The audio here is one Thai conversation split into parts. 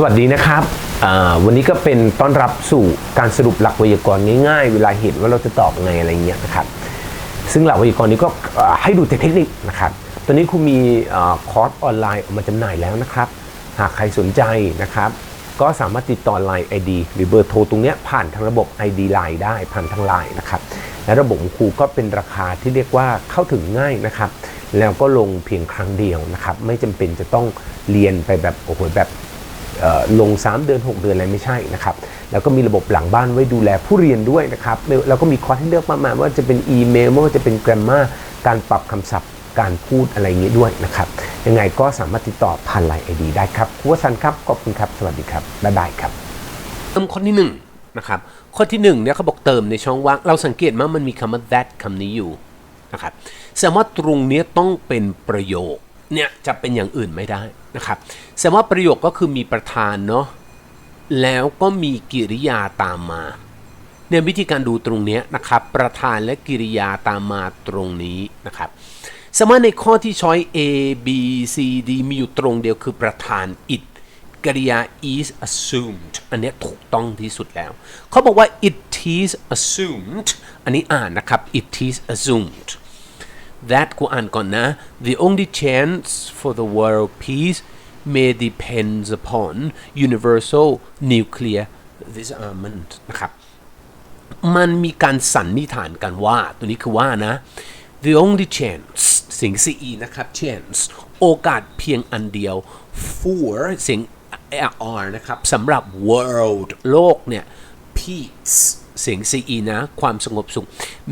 สวัสดีนะครับ วันนี้ก็เป็นต้อนรับสู่การสรุปหลักไวยากรณ์ง่ายๆ เวลาเห็นว่าเราจะตอบไงอะไรเงี้ยนะครับ ซึ่งหลักไวยากรณ์นี้ก็ให้ดูแต่เทคนิคนะครับ ตอนนี้ครูมีอคอร์สออนไลน์ออกมาจำหน่ายแล้วนะครับ หากใครสนใจนะครับ ก็สามารถติดต่อ Line ID หรือเบอร์โทรตรงเนี้ยผ่านทางระบบ ID Line ได้ผ่านทาง Line นะครับ และระบบของครูก็เป็นราคาที่เรียกว่าเข้าถึงง่ายนะครับ แล้วก็ลงเพียงครั้งเดียวนะครับ ไม่จำเป็นจะต้องเรียนไปแบบโอ้โหแบบ ลง 3 เดือน 6 เดือนอะไรไม่ใช่นะครับ แล้วก็มีระบบหลังบ้านไว้ดูแลผู้เรียนด้วยนะครับ แล้วก็มีคอร์สให้เลือกมากมายว่าจะเป็นอีเมลไม่ว่าจะเป็น grammar การปรับคำศัพท์การพูดอะไรอย่างนี้ด้วยนะครับ ยังไงก็สามารถติดต่อผ่านไลน์ไอดีได้ครับครูวสันครับ ขอบคุณครับ สวัสดีครับ บ๊ายบายครับเติมข้อที่หนึ่งนะครับข้อที่หนึ่งเนี่ยเขาบอกเติมในช่องว่าง เราสังเกตว่ามันมีคำว่า that คำนี้อยู่นะครับแสดงว่าตรงเนี้ยต้องเป็นประโยค เนี่ยจะเป็นอย่างอื่นไม่ได้นะครับแสดงว่าประโยคก็คือมีประธานเนาะแล้วก็มีกิริยาตามมาเนี่ยวิธีการดูตรงนี้นะครับ ประธานและกิริยาตามมาตรงนี้นะครับสมมติในข้อที่ช้อย A B C D มีอยู่ตรงเดียวคือประธาน it กริยา is assumed อันนี้ถูกต้องที่สุดแล้ว เขาบอกว่า it is assumed อันนี้อ่านนะครับ it is assumed that กูอ่านก่อนนะ the only chance for the world peace may depends upon universal nuclear disarmament นะครับ มันมีการสันนิษฐานกันว่า ตัวนี้คือว่านะ the only chance เสียง ce นะครับ chance โอกาสเพียงอันเดียว for เสียง r นะครับสำหรับ world โลกเนี่ย peace เสียง ce นะ ความสงบสุข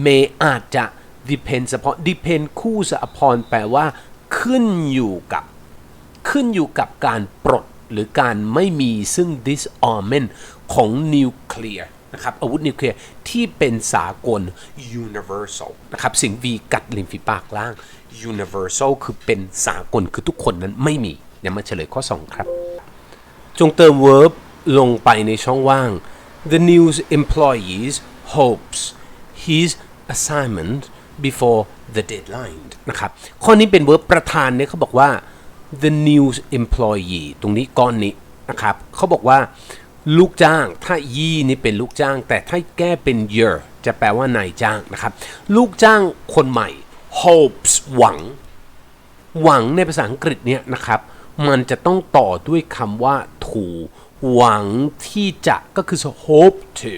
may อาจจะ depend upon depend คู่ส upon แปลว่า ขึ้นอยู่กับ ขึ้นอยู่กับการปลดหรือการไม่มีซึ่ง disarmament ของนิวเคลียร์นะครับอาวุธนิวเคลียร์ที่เป็นสากล universal นะครับสิ่ง V กัดริมฝีปากล่าง universal คือเป็นสากลคือทุกคนนั้นไม่มีเดี๋ยวมาเฉลยข้อ 2 ครับ จงเติม verb ลงไปในช่องว่าง The news employees hopes his assignment before the deadline นะครับ ข้อนี้เป็น verb ประธานเนี่ยเขาบอกว่า the news employee ตรงนี้ก้อนนี้นะครับ เขาบอกว่าลูกจ้างถ้า ye นี่เป็นลูกจ้าง แต่ถ้าแก้เป็น your จะแปลว่านายจ้างนะครับ ลูกจ้างคนใหม่ hopes หวัง หวังในภาษาอังกฤษเนี่ยนะครับ มันจะต้องต่อด้วยคำว่า to หวังที่จะก็คือ hope to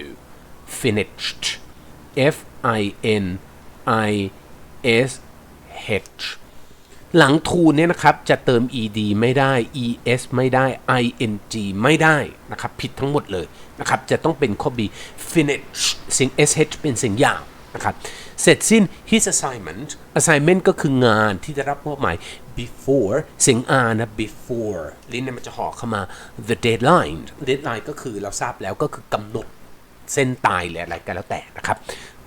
finished F I N I S H หลัง to เนี่ยนะครับ จะเติม ed ไม่ได้ es ไม่ได้ ing ไม่ได้นะครับ ผิดทั้งหมดเลยนะครับ จะต้องเป็นข้อ b finish เสียง sh เป็นเสียงยาวนะครับ เสร็จสิ้น his assignment assignment ก็คืองานที่จะรับมอบหมาย before เสียง r นะ before ลิ้นเนี่ยมันจะห่อเข้ามา the deadline deadline ก็คือเราทราบแล้วก็คือกำหนดเส้นตายหรืออะไรก็แล้วแต่นะครับ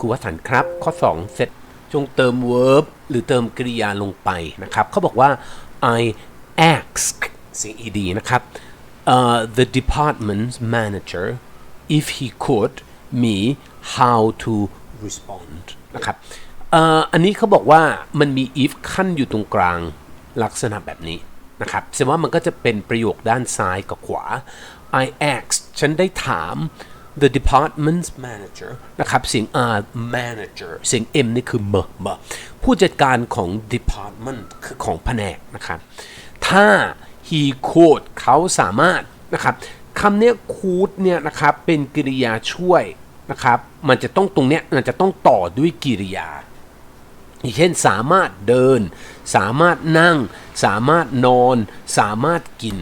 ครูวัฒนครับ ข้อ 2 เสร็จจงเติม verb หรือเติมกริยาลงไปนะครับเขาบอกว่า I ask เสียง ed นะครับ uh, the department's manager if he could me how to respond นะครับเอ่ออันนี้เขาบอกว่ามันมี if ขั้นอยู่ตรงกลางลักษณะแบบนี้นะครับแสดงว่ามันก็จะเป็นประโยคด้านซ้ายกับขวา I asked ฉันได้ถาม the department's manager นะครับเสียง R manager เสียง M นี่คือ m m ผู้จัดการของ department คือของแผนกนะครับ ถ้า he could เขาสามารถนะครับคำเนี้ย could เนี่ยนะครับเป็นกริยาช่วยนะครับ มันจะต้องตรงเนี้ยมันจะต้องต่อด้วยกริยาอย่างเช่นสามารถเดิน สามารถนั่ง สามารถนอน สามารถกิน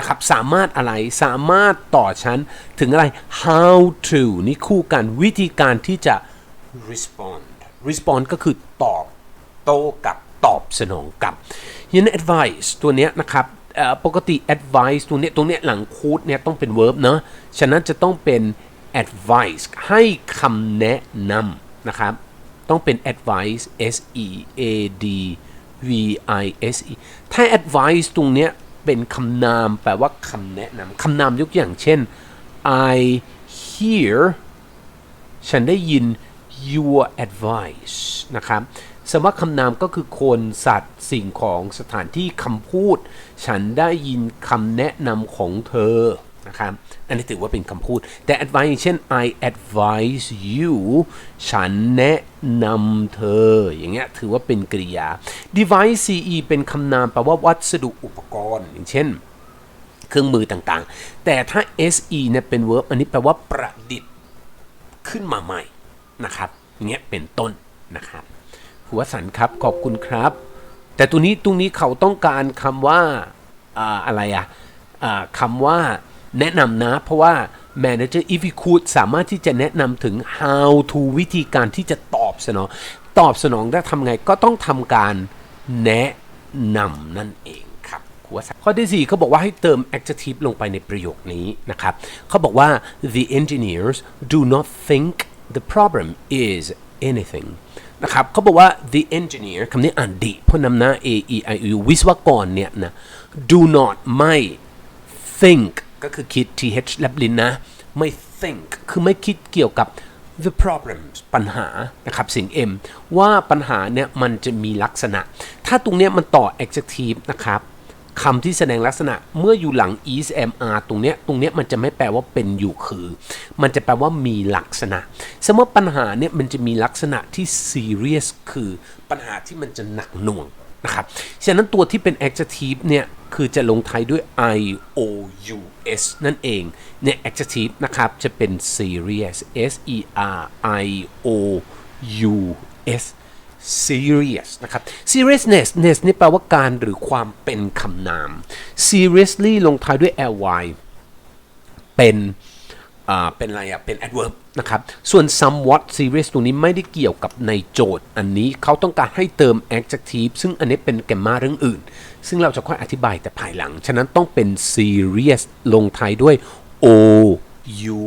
นะครับ สามารถอะไร สามารถต่อชั้นถึงอะไร how to นี่คู่กันวิธีการที่จะ respond respond ก็คือตอบโต้กับตอบสนองกับยัน advice ตัวเนี้ยนะครับปกติ advice ตัวเนี้ยตรงเนี้ยหลังคูดเนี่ยต้องเป็น verb เนอะฉะนั้นจะต้องเป็น advice ให้คำแนะนำนะครับ ต้องเป็น advice s e a d v i s e ถ้า advice ตรงเนี้ย เป็นคำนามแปลว่าคำแนะนำคำนามยกอย่างเช่น I hear ฉันได้ยิน your advice นะครับสมมติคำนามก็คือคนสัตว์สิ่งของสถานที่คำพูด ฉันได้ยินคำแนะนำของเธอ นะครับอันนี้ถือว่าเป็นคำพูด แต่ advice เช่น I advise you ฉันแนะนำเธอ อย่างเงี้ยถือว่าเป็นกริยา device ce เป็นคำนามแปลว่าวัสดุอุปกรณ์ อย่างเช่น เครื่องมือต่างๆ แต่ถ้า se เนี่ยเป็น verb อันนี้แปลว่าประดิษฐ์ขึ้นมาใหม่นะครับเงี้ยเป็นต้นนะครับหัวสันครับขอบคุณครับ แต่ตัวนี้ตรงนี้เขาต้องการคำว่าอ่าอะไรอะอ่าคำว่า แนะนำนะ เพราะว่า manager if you could สามารถที่จะแนะนำถึง how to วิธีการที่จะตอบสนอง ตอบสนองได้ทำไงก็ต้องทำการแนะนำนั่นเองครับข้อที่ 4เขาบอกว่าให้เติม adjective ลงไปในประโยคนี้นะครับเขาบอกว่า the engineers do not think the problem is anything นะครับเขาบอกว่า the engineer คำนี้อ่านดีพราะนำหน้า a e i u วิศวกรเนี่ยนะ do not ไม่ think ก็คือคิด th แลบลินนะ ไม่ think คือไม่คิดเกี่ยวกับ the problems ปัญหา นะครับเสียง m ว่าปัญหาเนี่ยมันจะมีลักษณะ ถ้าตรงเนี้ยมันต่อ adjective นะครับคำที่แสดงลักษณะเมื่ออยู่หลัง is mr ตรงเนี้ย ตรงเนี้ยมันจะไม่แปลว่าเป็นอยู่คือ มันจะแปลว่ามีลักษณะสมมติปัญหาเนี่ยมันจะมีลักษณะที่ serious คือปัญหาที่มันจะหนักหน่วงนะครับ ฉะนั้นตัวที่เป็น adjective เนี่ย คือจะลงท้ายด้วย i o u s นั่นเองใน adjective นะครับ จะเป็น serious s e r i o u s serious นะครับ seriousness ness นี่แปลว่าการหรือความเป็นคำนาม seriously ลงท้ายด้วย ly เป็น เป็นอะไรอะเป็น adverb นะครับ ส่วน somewhat serious ตรงนี้ไม่ได้เกี่ยวกับในโจทย์ อันนี้เขาต้องการให้เติม adjective ซึ่งอันนี้เป็นแกมมาเรื่องอื่น ซึ่งเราจะค่อยอธิบายแต่ภายหลัง ฉะนั้นต้องเป็น serious ลงท้ายด้วย o u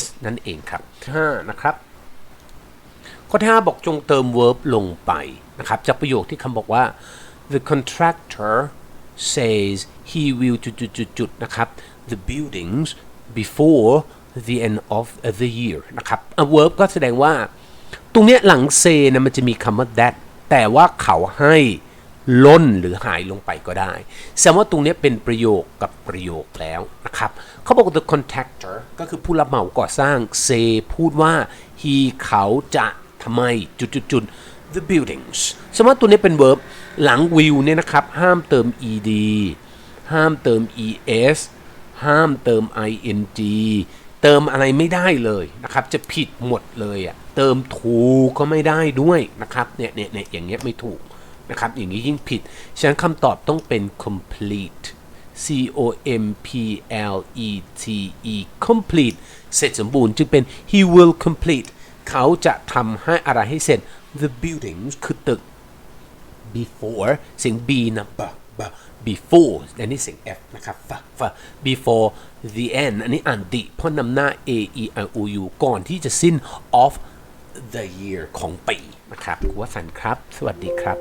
s นั่นเองครับ5นะครับ ข้อที่5บอกจงเติม verb ลงไปนะครับ จากประโยคที่คำบอกว่า the contractor says he will จุดๆๆๆนะครับ the buildings before the end of the year นะครับ a verb ก็แสดงว่า ตรงเนี้ยหลัง say นะมันจะมีคำว่า that แต่ว่าเขาให้ล้นหรือหายลงไปก็ได้แสดงว่าตรงนี้เป็นประโยคกับประโยคแล้วนะครับเขาบอก the contractor ก็คือผู้รับเหมาก่อสร้าง say พูดว่า he เขาจะทำไมจุดจุดจุด the buildings สมมติตัวนี้เป็น verb หลัง will เนี่ยนะครับ ห้ามเติม ed ห้ามเติม es ห้ามเติม ing เติมอะไรไม่ได้เลยนะครับ จะผิดหมดเลยอะ่ะเติมถูกก็ไม่ได้ด้วยนะครับเนี่ยเนี่ยเนี่ยอย่างเงี้ยไม่ถูกนะครับ อย่างนี้ยิ่งผิด ฉะนั้นคำตอบต้องเป็น complete c o m p l e t e complete เสร็จสมบูรณ์จึงเป็น he will complete เขาจะทำให้อะไรให้เสร็จ the buildings คือตึก before เสียง b นะ b b before อันนี้เสียง f นะครับ before the end อันนี้อ่านดิเพราะนำหน้า a e i o u ก่อนที่จะสิ้น of the year ของปีนะครับคุณวสันครับ สวัสดีครับ